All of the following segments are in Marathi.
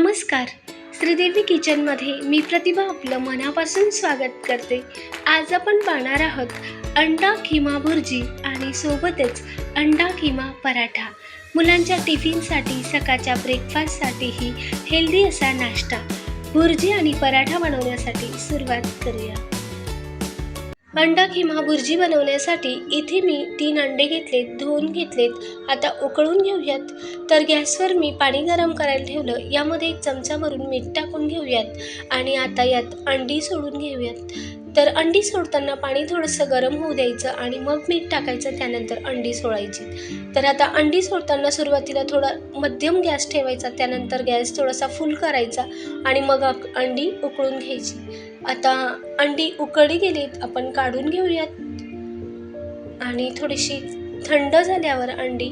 नमस्कार. श्रीदेवी किचनमध्ये मी प्रतिभा आपलं मनापासून स्वागत करते. आज आपण पाहणार आहोत अंडा खिमा भुर्जी आणि सोबतच अंडा खिमा पराठा. मुलांच्या टिफिनसाठी सकाळच्या ब्रेकफास्टसाठीही हेल्दी असा नाश्ता. भुर्जी आणि पराठा बनवण्यासाठी सुरुवात करूया. अंडा किंवा भुर्जी बनवण्यासाठी इथे मी तीन अंडे घेतलेत धुवून घेतलेत. आता उकळून घेऊयात. तर गॅसवर मी पाणी गरम करायला ठेवलं. यामध्ये एक चमचा भरून मीठ टाकून घेऊयात. आणि आता यात अंडी सोडून घेऊयात. तर अंडी सोडताना पाणी थोडंसं गरम होऊ द्यायचं आणि मग मीठ टाकायचं त्यानंतर अंडी सोडायची. तर आता अंडी सोडताना सुरुवातीला थोडा मध्यम गॅस ठेवायचा त्यानंतर गॅस थोडासा फुल करायचा आणि मग अंडी उकळून घ्यायची. आता अंडी उकळी गेलीत आपण काढून घेऊयात. आणि थोडीशी थंड झाल्यावर अंडी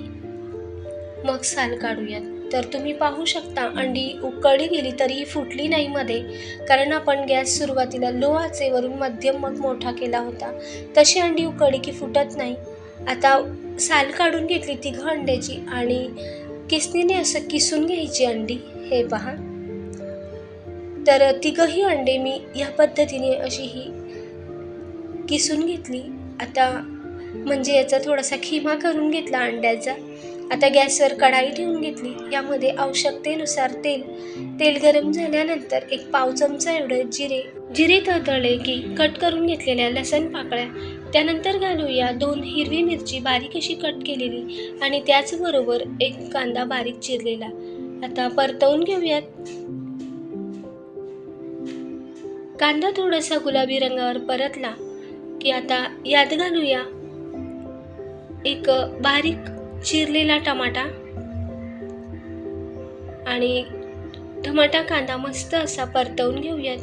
मग साल काढूयात. तर तुम्ही पाहू शकता अंडी उकळली गेली तरीही फुटली नाही मध्ये कारण आपण गॅस सुरुवातीला लो आचेवरून मध्यम मग मोठा केला होता. तशी अंडी उकळली की फुटत नाही. आता साल काढून घेतली तिघं अंड्याची आणि किसनीने असं किसून घ्यायची अंडी. हे पहा. तर तिघंही अंडे मी ह्या पद्धतीने अशी ही किसून घेतली. आता म्हणजे याचा थोडासा खिमा करून घेतला अंड्याचा. आता गॅसवर कढाई ठेवून घेतली. यामध्ये आवश्यकतेनुसार तेल. तेल गरम झाल्यानंतर एक पाव चमचा एवढं जिरे. जिरे तळतळले की कट करून घेतलेल्या लसण पाकळ्या. त्यानंतर घालूया दोन हिरवी मिरची बारीक अशी कट केलेली आणि त्याचबरोबर एक कांदा बारीक चिरलेला. आता परतवून घेऊयात. कांदा थोडासा गुलाबी रंगावर परतला की आता यात घालूया एक बारीक चिरलेला टमाटा आणि टमाटा कांदा मस्त असा परतवून घेऊयात.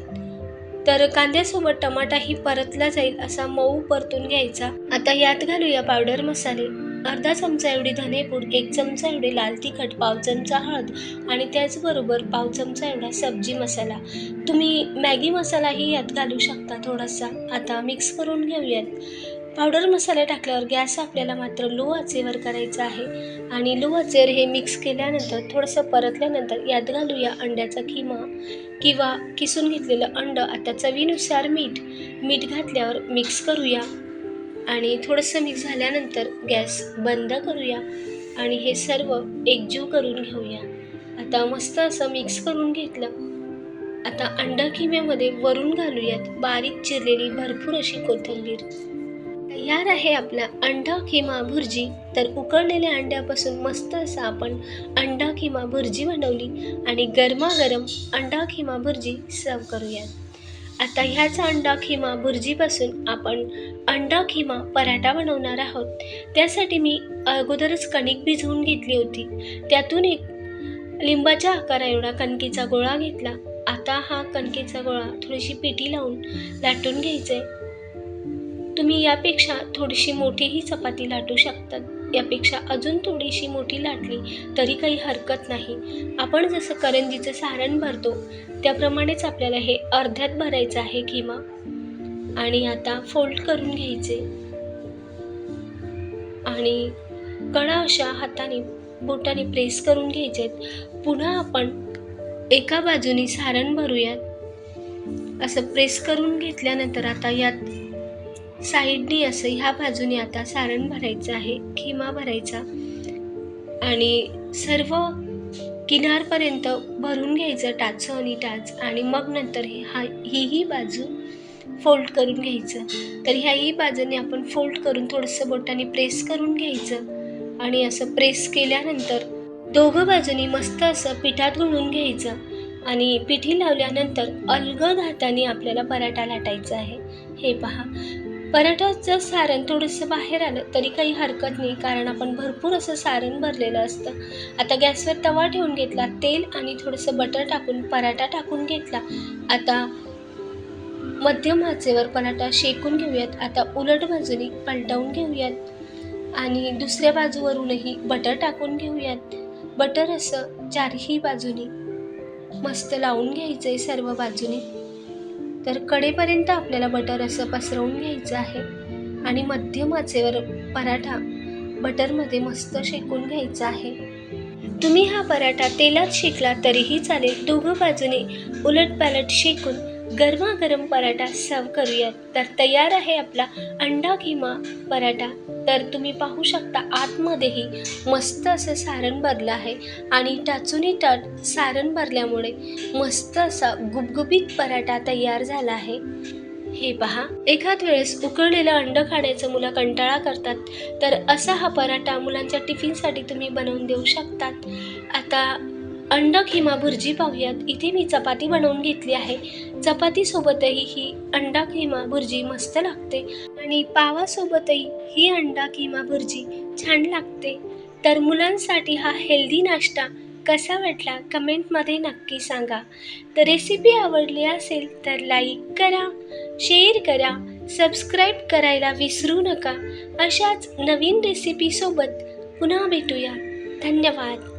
तर कांद्यासोबत टमाटाही परतला जाईल असा मऊ परतून घ्यायचा. आता यात घालूया पावडर मसाले. अर्धा चमचा एवढी धनेपूड एक चमचा एवढी लाल तिखट पाव चमचा हळद आणि त्याचबरोबर पाव चमचा एवढा सब्जी मसाला. तुम्ही मॅगी मसालाही यात घालू शकता थोडासा. आता मिक्स करून घेऊयात. पावडर मसाला टाकल्यावर गॅस आपल्याला मात्र लो आचेवर करायचा आहे. आणि लो आचेवर हे मिक्स केल्यानंतर थोडंसं परतल्यानंतर यात घालूया अंड्याचा किमा किंवा किसून घेतलेलं अंड. आता चवीनुसार मीठ मीठ घातल्यावर मिक्स करूया. आणि थोडंसं मिक्स झाल्यानंतर गॅस बंद करूया. आणि हे सर्व एकजीव करून घेऊया. आता मस्त असं मिक्स करून घेतलं. आता अंडा किम्यामध्ये वरून घालूयात बारीक चिरलेली भरपूर अशी कोथिंबीर. तयार आहे आपला अंडा खिमा भुर्जी. तर उकळलेल्या अंड्यापासून मस्त असा आपण अंडा खिमा भुर्जी बनवली आणि गरमागरम अंडा खिमा भुर्जी सर्व करूयात आता ह्याच अंडा खिमा भुर्जीपासून आपण अंडा खिमा पराठा बनवणार आहोत. त्यासाठी मी अगोदरच कणिक भिजवून घेतली होती. त्यातून एक लिंबाच्या आकारा एवढा कणकेचा गोळा घेतला. आता हा कणकेचा गोळा थोडीशी पिठी लावून लाटून घ्यायचा आहे तुम्ही यापेक्षा थोडीशी मोठीही चपाती लाटू शकतात यापेक्षा अजून थोडीशी मोठी लाटली तरी काही हरकत नाही. आपण जसं करंजीचं सारण भरतो त्याप्रमाणेच आपल्याला हे अर्ध्यात भरायचं आहे किमा आणि आता फोल्ड करून घ्यायचे. आणि कडा अशा हाताने बोटाने प्रेस करून घ्यायचे पुन्हा आपण एका बाजूने सारण भरूयात. असं प्रेस करून घेतल्यानंतर आता यात साईडनी असं ह्या बाजूने आता सारण भरायचं आहे खिमा भरायचा. आणि सर्व किनारपर्यंत भरून घ्यायचं टाच आणि टाच आणि मग नंतर हे हा हीही बाजू फोल्ड करून घ्यायचं. तर ह्याही बाजूने आपण फोल्ड करून थोडंसं बोटाने प्रेस करून घ्यायचं. आणि असं प्रेस केल्यानंतर दोघं बाजूनी मस्त असं पिठात घालून घ्यायचं. आणि पिठी लावल्यानंतर अलगद हाताने आपल्याला पराठा लाटायचा आहे. हे पहा. पराठाचं सारण थोडंसं बाहेर आलं तरी काही हरकत नाही कारण आपण भरपूर असं सारण भरलेलं असतं. आता गॅसवर तवा ठेवून घेतला तेल आणि थोडंसं बटर टाकून पराठा टाकून घेतला. आता मध्यम आचेवर पराठा शेकून घेऊयात. आता उलट बाजूनी पलटवून घेऊयात. आणि दुसऱ्या बाजूवरूनही बटर टाकून घेऊयात. बटर असं चारही बाजूनी मस्त लावून घ्यायचं आहे सर्व बाजूने. तर कडेपर्यंत आपल्याला बटर असं पसरवून घ्यायचं आहे. आणि मध्यम आचेवर पराठा बटरमध्ये मस्त शेकून घ्यायचा आहे. तुम्ही हा पराठा तेलात शेकला तरीही चालेल. दोघं बाजूने उलटपालट शेकून गरमागरम पराठा सर्व करूयात. तर तयार आहे आपला अंडा किमा पराठा. तर तुम्ही पाहू शकता आतमध्येही मस्त असं सारण भरलं आहे आणि टाचुनी टाट सारण भरल्यामुळे मस्त असा गुबगुबीत पराठा तयार झाला आहे. हे पहा. एखाद वेळेस उकळलेलं अंड खाण्याचं मुलं कंटाळा करतात. तर असा हा पराठा मुलांच्या टिफिनसाठी तुम्ही बनवून देऊ शकतात. आता अंड खिमा भुर्जी पाहूयात. इथे मी चपाती बनवून घेतली आहे. चपातीसोबतही ही अंडा खिमा भुर्जी मस्त लागते. आणि पावासोबतही ही अंडा किमा भुर्जी छान लागते. तर मुलांसाठी हा हेल्दी नाश्ता कसा वाटला कमेंटमध्ये नक्की सांगा. तर रेसिपी आवडली असेल तर लाईक करा शेअर करा सबस्क्राईब करायला विसरू नका. अशाच नवीन रेसिपीसोबत पुन्हा भेटूया. धन्यवाद.